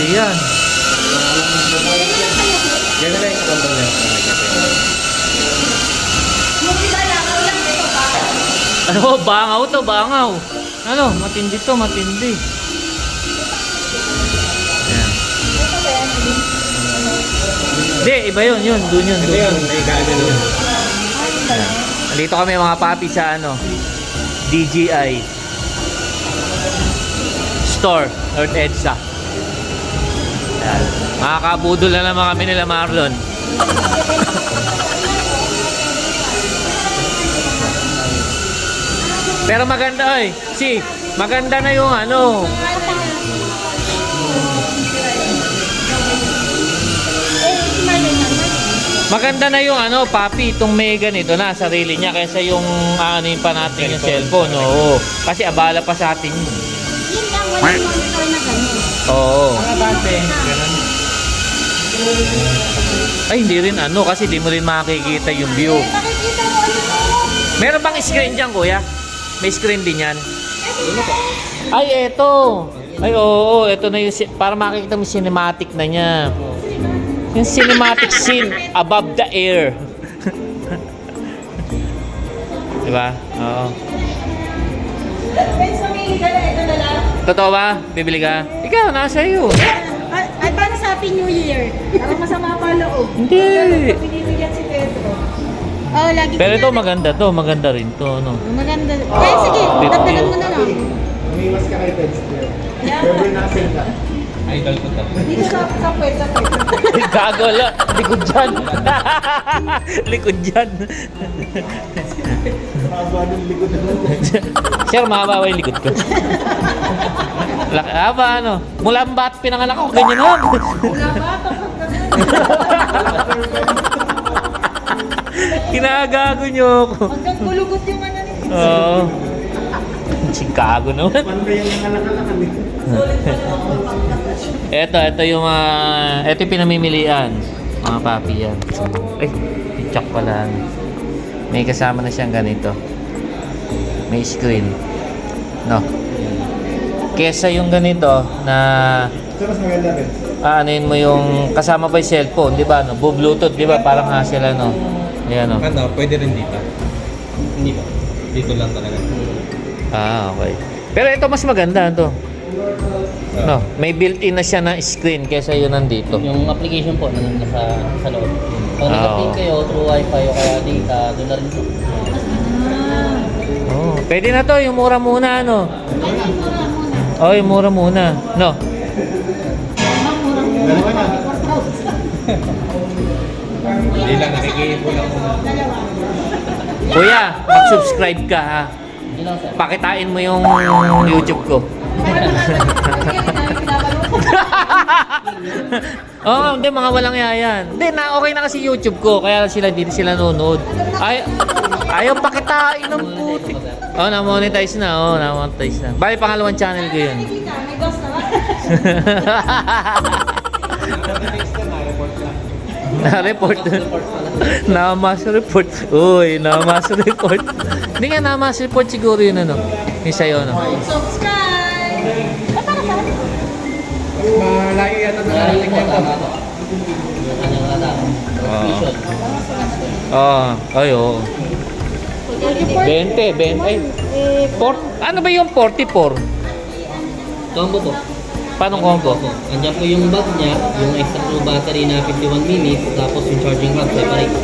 Matindi yan. Yan na lang yung ito pa. Ano, bangaw to, bangaw. Ano, matindi to, matindi. Hindi, iba yun, yun, dun yun, dun yun, may? Nandito kami mga papi sa ano, DGI Store, North EDSA. Makakabudol na naman kami nila Marlon. Pero maganda oy, si, maganda na yung ano, maganda na yung ano, papi, itong may ganito na, sarili niya, kaysa yung ano pa natin yung cellphone, oo. Kasi abala pa sa atin yun. Lang, walang monitor na ganun. Oo. Mga bante, ganun. Ay, hindi rin ano, kasi di mo rin makikita yung view. Ano. Meron bang screen dyan, kuya? May screen din yan. Ay, eto. Ay, oo, eto na yung, para makikita mo cinematic na niya. Yung cinematic scene above the air. diba? Oo. Friends, mamili ka na, ito na lang. Totoo ba? Bibili ka? Ikaw, nasa iyo. Ay, ay, para sa Happy New Year. Parang masama pa loob. Hindi. Pinibigyan si Pedro. Oh, lagi Pero ito na- maganda to, maganda rin to, no? Maganda. Eh, sige, dagdagan view. mo na lang. Umiwas ka kay Pedster. February na ka. Idol ko to. Dito sa, sa sa puwet. Gago la, likod dyan. likod dyan. Sir, mahaba ba yung likod ko? Laki, haba ano? Mula ang bat pinanganak ako, ganyan nun. Wala ba? Tapos ka na. Kinagago nyo ako. Hanggang kulugot yung ano ni Oo. Chicago naman. Panda yung nangalakalakan eh. Eto, eto yung uh, eto yung pinamimilian. Mga papi yan. Ay, titsak pala. May kasama na siyang ganito. May screen. No. Kesa yung ganito na Ito mas maganda rin. aanin mo yung kasama pa yung cellphone, di ba? No? Bu Bluetooth, di ba? Parang hassle ano. Ayan, no? Ano, pwede rin dito. Hindi ba? Dito lang talaga. Ah, okay. Pero ito mas maganda to. No, may built-in na siya na screen kesa yun nandito. Yung application po na nasa sa loob. Pag Ah, oo. kayo through wifi o kaya data, doon na rin po. Oh, pwede na to, yung mura muna ano. Oh, yung mura muna. No. Hindi lang, nakikihin ko lang. Kuya, mag-subscribe ka ha. Pakitain mo yung YouTube ko. Oo, oh, hindi mga walang yayan. Hindi na okay na kasi YouTube ko kaya sila dito sila nanonood. Ay ayaw pakitain ng putik. Oh, na-monetize na. Oh, na-monetize na. Bali pangalawang channel ko 'yun. May boss naman. Na-report. Na-mass report. Uy, na-mass report. Hindi nga na-mass report siguro yun ano. Yung sa'yo, no? Subscribe! Saan? Malaki yata na narating tama. Yung rata. Vision. Oo. ay, oo. 20, 20. Ay, Eh, Port, ano ba yung 44? Combo po. Paano combo? Po. Andiyan po yung bag niya, yung extra battery na 51 minutes, tapos yung charging hub separate.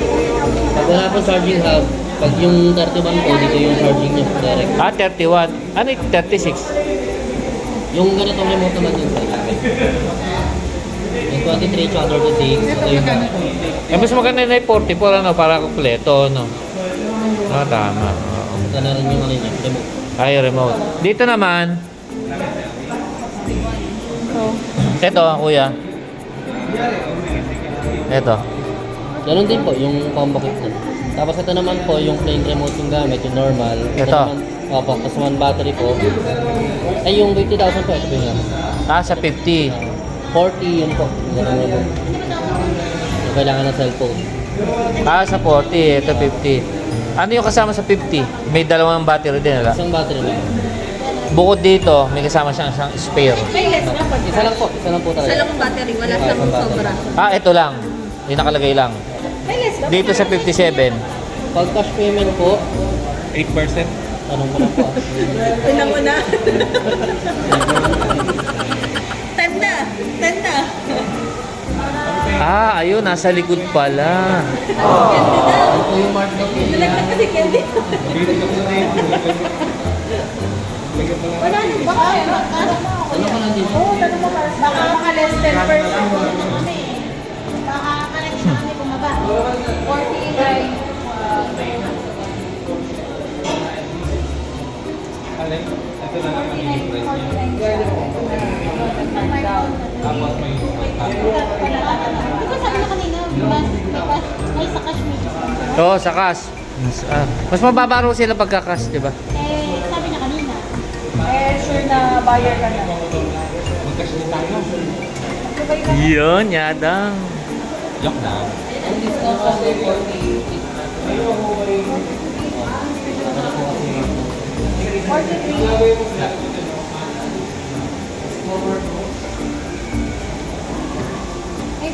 Pag wala po charging hub, pag yung 31 po, dito yung charging niya direct. Ah, 31. Ano yung 36? Yung ganitong remote naman yun sa Yung 23 tsaka 36, ito yung Eh, mas maganda na yung 44, ano, para kumpleto, no? Ah, tama. Ito na rin yung ano niya, remote. Ay, remote. Dito naman, ito, kuya. Ito. Ganun din po yung combo kit din. Tapos ito naman po yung plain remote yung gamit, yung normal. Ito. naman, opo, plus one battery po. Ay yung 50,000 po, ito po yung ano. Ah, sa 50. 40 yun po. Ganun remote. Yung kailangan ng cellphone. Ah, sa 40. Ito 50. Ano yung kasama sa 50? May dalawang battery din, wala? Isang battery lang. Bukod dito, may kasama siyang isang spare. Isa lang po, isa lang po Isa talaga. lang ang battery, wala siyang sobra. Ah, ito lang. Yung nakalagay lang. Dito sa 57. Pag cash payment po, 8%? tanong ko lang po. ah. Tinan mo na. Ten na. Ten na. Ah, ayun, nasa likod pala. Candy na. Ano po yung mark na? Nalaglag kasi candy. Less 10% na kami. Baka karami na kami bumaba. 40 right. Alin? Ito na ang yung price niya. Tapos may ba sabi na kanina, mas, may sa cash may. Oo, sa cash. Mas, ah, mas mababa raw sila pagka-cash, di ba? Eh, sabi na kanina. Eh, sure na buyer ka na. mag-cash din tayo. Yun, yadang. Joke na. Ang discount po ay 40.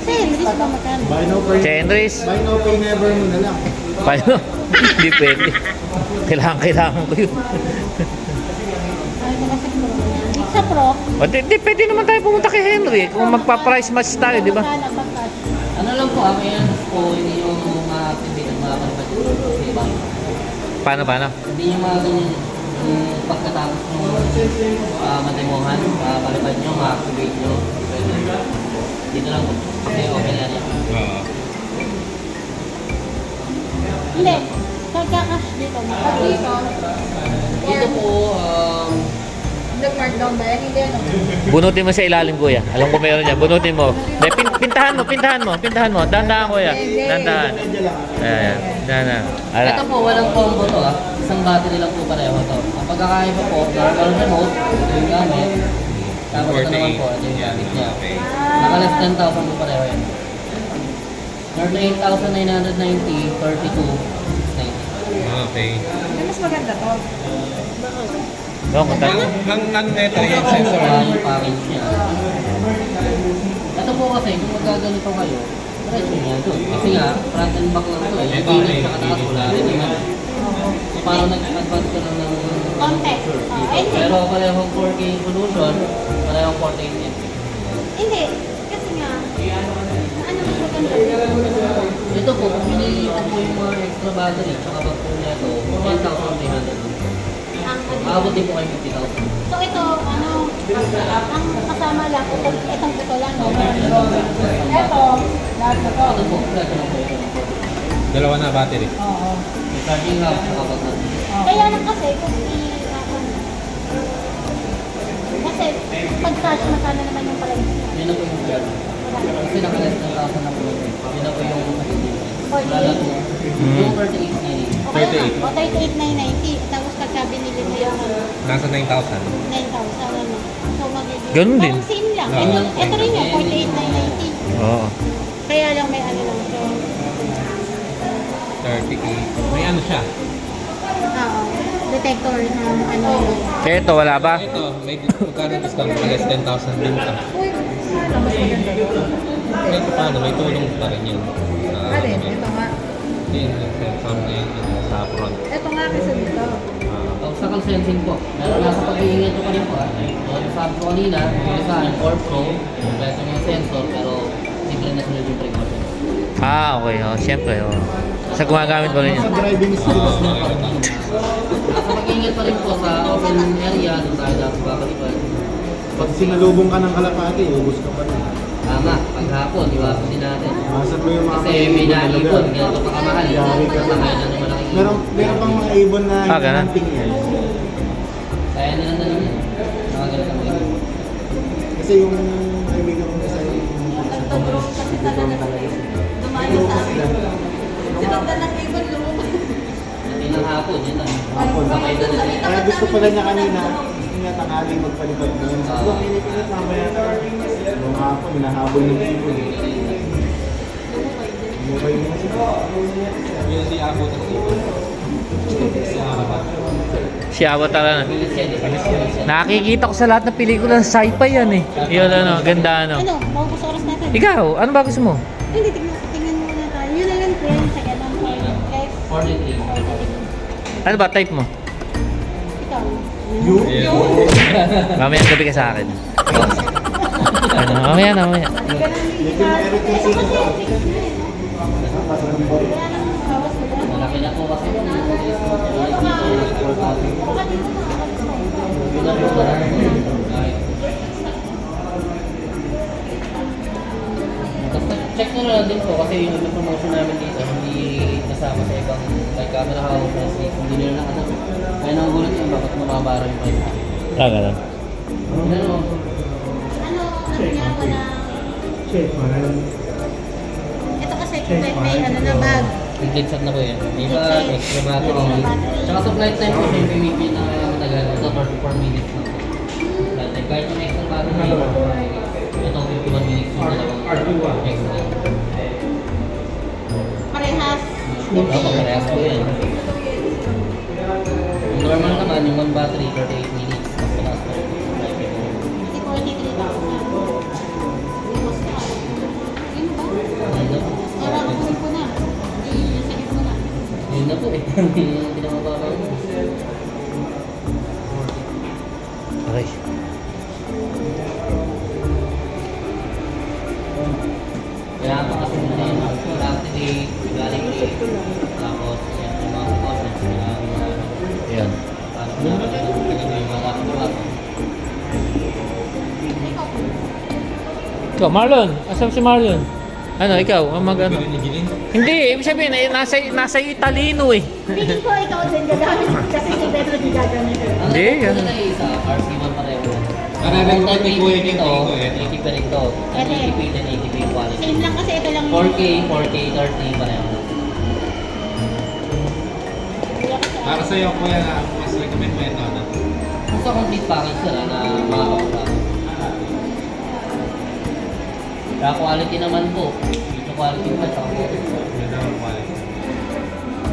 Sir, hindi ba magkano? Buy no pay, Chenris. buy no pay never mo na lang. Paano? Hindi pwede. Kailangan, kailangan ko yun. pro. O, di, di, pwede naman tayo pumunta kay Henry. Kung magpa-price match tayo, di ba? Ano lang po, ah, kaya po hindi yung mga kalipad sa iba. Paano, paano? Hindi yung mga ganyan, yung pagkatapos ng uh, matimuhan, uh, kalipad nyo, ma-activate nyo. Pwede. Dito lang po. Kasi open area. Oo. Hindi. Pagka-cash dito. Pag dito, nag-markdown ba yan? Hindi, ano? Bunutin mo sa ilalim, kuya. Alam ko meron yan. Bunutin mo. De, pin, pintahan mo, pintahan mo, pintahan mo. Dandahan, kuya. Dandahan. Ayan, dandahan. Ala. ito po, walang combo to ah. Isang battery lang po pareho to. Ang pagkakaiba po, normal remote, ito yung gamit. Tapos ito naman po, ito yung gamit niya. Okay. Naka less 10,000 po pareho yan. Nord 8,990, 32, 690. Okay. Mas maganda to. No, kung Ang, tayo. ang, ang neto yung sensor. Yung package niya. Ito po kasi, kung magaganito kayo, diretso niya ito. Kasi nga, front and back lang ito eh. Yung Ito, sa kataas, gilid wala lang. rin naman. So, parang nag-advance ka lang ng... Konti. Oh, eh, Pero parehong 4K resolution, parehong 48 inch. Hindi. Kasi nga, ano mas maganda? Ito po, kung pinili ko po yung mga extra battery, tsaka pag po niya ito, 10,300. Maabot din po kayo 50,000. So ito, ano, ang kasama lang, ito, itong ito lang, no? Ito, lahat na to. Ito po, ito na po ito. Dalawa na battery. Oo. May charging hub, tsaka pag Kaya lang kasi, kung i, ano, kasi, pag cash, magkano naman yung niya? Yun na po yung charge. Kasi naka-less ng 1,000 na po. Yun na po yung wala na po. Yung 38 na yun. Okay lang. O, 38,990. Tapos pagka binili mo yung Nasa 9,000. 9,000, ano. So, magiging... Ganun din. Parang same lang. Ah. Ito, ito rin yung 48,990. Oo. Kaya lang may ano lang. So, 38. May ano siya? oo. Detector na ano. Eto, wala ba? Ito, may magkano discount? Less 10,000 din ka. Uy, ano mas maganda. Kahit paano, may tulong pa rin yun. Ah, ano, ito nga. Na yun, sa front. Ito nga kasi dito. Ah, Obstacle sensing po. Pero nasa pag-iingat ko pa rin po. ah. So, sabi ko kanina, yung sa akin, 4 Pro, kompleto yung sensor, pero libre na sunod yung precautions. Ah, okay. Oh, Siyempre, oh. Sa gumagamit pa rin Sa yan. driving skills na. Nasa pag-iingat pa rin po sa open area, doon tayo dapat babalikan. Pag sinalubong ka ng kalapati, ubus ka pa rin. Tama, paghapon, iwasan din natin. Masad mo yung mga Kasi may na naipon, ganito pa kamahal. Yari ka. Ang Meron, meron pang mga ibon na Ah, hinanting yan. Kaya nila na rin yan. Nakaganito ang mga Kasi yung kaibigan ko isa yung Nagtodrome kasi talaga dumayo sa amin. Sinundan ng ibon lumabas. Hindi ng hapon, yun lang. hapon. Na. Kaya gusto pala niya kanina, gusto niya tanghali magpalipad ngayon. Sa Ah. uh, pinipinit mamaya na yung hapon, hinahabol ng ibon. Lumabay mo siya. yun si ibon. Sa ano ba? Si Avatar ano. Bilis yan eh. Nakikita ko sa lahat ng pelikula ng sci-fi yan eh. Yun ano, ganda ano. Ano, maubos oras natin. Ikaw, ano ba gusto mo? Hindi, tingnan, tingnan muna tayo. Yun na lang, friend. Sa ganun, friend. 43. Ano ba type mo? Ikaw. You? Mamaya gabi ka sa akin. ano, mamaya na, mamaya. Medyo meron yung Malaki na po kasi. Yun na po. Kahit. Basta check nyo na lang din po kasi yung promotion namin dito hindi kasama sa ibang like camera house, Netflix, hindi nila nakasama. Kaya nagugulat yung bakit makabara yung price. Ah, ganun. Ano? Ano, ano niya na... Check. Ito kasi may, may ano na bag. Complete set na po yan. Di ba extra battery? Tsaka sa flight time po siya yung PVP na matagal. Ito 34 minutes na po. Flight time. Kahit yung extra battery, ito 51 minutes yung dalawang extra. Parehas. Ito, parehas po yan. Normal naman, yung one battery, 38 minutes. Mas mataas pa rin po yung flight time. Hindi 43,000. Na po eh. Hindi na mababa. Okay. Kaya pa kasi muna yung activate, validate, tapos yan, yung mga precautions na Yan. Na yung mga po. Ikaw, Marlon. Asan si Marlon? Ano, ikaw? Ang mag ano? Hindi, ibig sabihin, eh, nasa, nasa Italino eh. Feeling ko ikaw din gagamit kasi si Pedro di gagamit. Hindi, Ang yan. na isa, RC1 pareho. Parang Ang may kuya din ito, dito eh. 80 pa rin ito. Ang 80p din 80p quality. Same lang kasi ito lang 4K, 4K, 30 pareho. Para sa'yo, kuya, na mas recommend mo ito, ano? Gusto complete package sila na mga kapatid. Saka quality naman po. Dito quality pa, saka quality.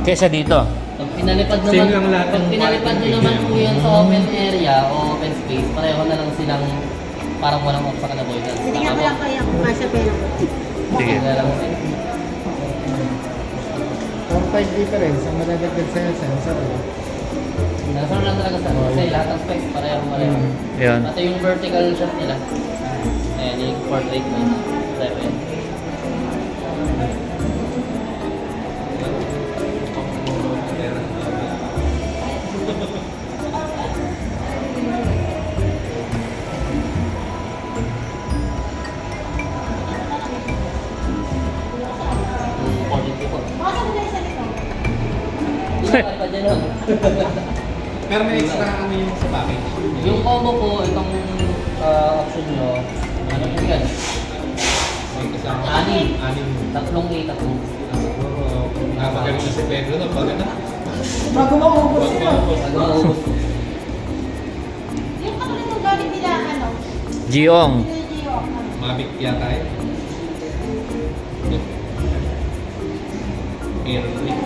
Kesa dito? Pag pinalipad naman, Same lang lahat pag pinalipad nyo naman po yan sa open area o open space, pareho na lang silang parang walang obstacle na avoidance. Tinignan ko lang kaya kung kasya pera ko. Sige. Wala lang sila. Or 5 difference, ang madadagdag sa'yo sensor. Nasa lang talaga sa kasi lahat ng specs pareho pareho. Mm. Ayan. Pati yung vertical shot nila. Ayan, yung portrait mo. 7. Pero may extra ano yung sa package? Yung combo po, itong uh, option nyo, ano yun yan? Kasama. Anim. Anim. Tatlong A, tatlong. Siguro, napagaling na si Pedro na pag ano? Bago maubos Bago maubos. Yung katulad ng gamit nila, ano? Giong. Mavic yata eh. Airlink.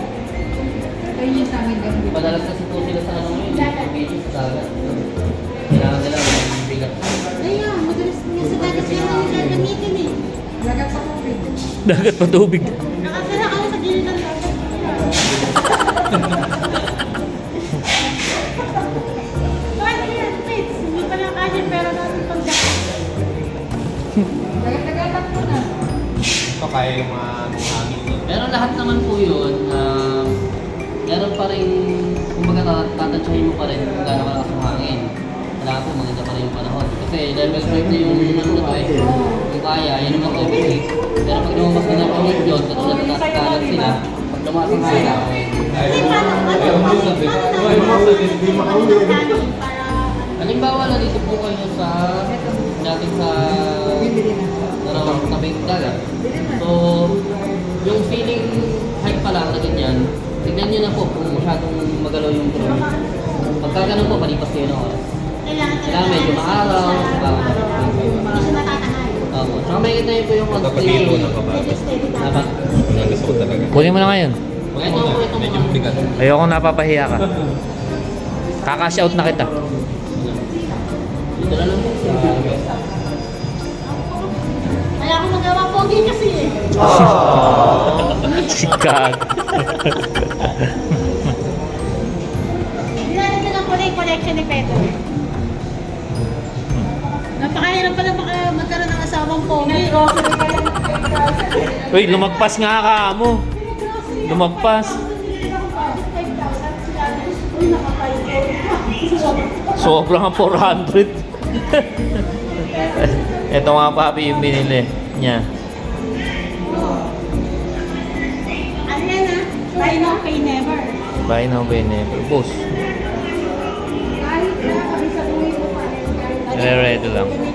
Madalas kasi po sila sa ano ngayon, sa sa dagat. Kailangan nila ng bigat. Ayun, madalas nga sa dagat sila yung gagamitin eh. Dagat sa tubig. Dagat pa tubig. Nakatira lang sa gilid ng dagat. Pa. Ito kaya yung mga hangin nun. Pero lahat naman po yun, uh, meron pa rin, kumbaga tat- tatansyahin mo pa rin kung gano'n kalakas ang hangin. Kailangan po maganda pa rin yung panahon. Kasi level 5 na yung na to eh. Yung kaya, yun naman okay. Pero pag lumabas na ng pangit yun, katulad na nasa kalat sila, pag lumakas ang hangin, Kasi paano, paano, paano Ay, mga sabi, hindi makauwi. para Halimbawa, nandito po kayo sa natin sa tabing dagat. So, yung feeling height pa lang na ganyan, tignan nyo na po kung masyadong magalaw yung drone. Pagka ganun po, palipas Magpapabiro na constantly. pa ba? Medyo steady Tama. Ang gusto ko talaga. Kunin mo na ngayon. Huwag mo na, medyo bigat. Ayoko napapahiya ka. Kakash out na kita. Dito na lang po. Wala akong magawa pogi kasi eh. Sikag. Nilalagyan lang ko na yung collection ni Pedro. Napakahirap pala magkaroon ng asawang pogi. Uy, lumagpas nga ka mo. Lumagpas. Sobrang ang 400. Ito nga papi yung binili niya. Ano yan ah? Buy now, pay never. Buy now, buy never. Boss. Re-ready lang.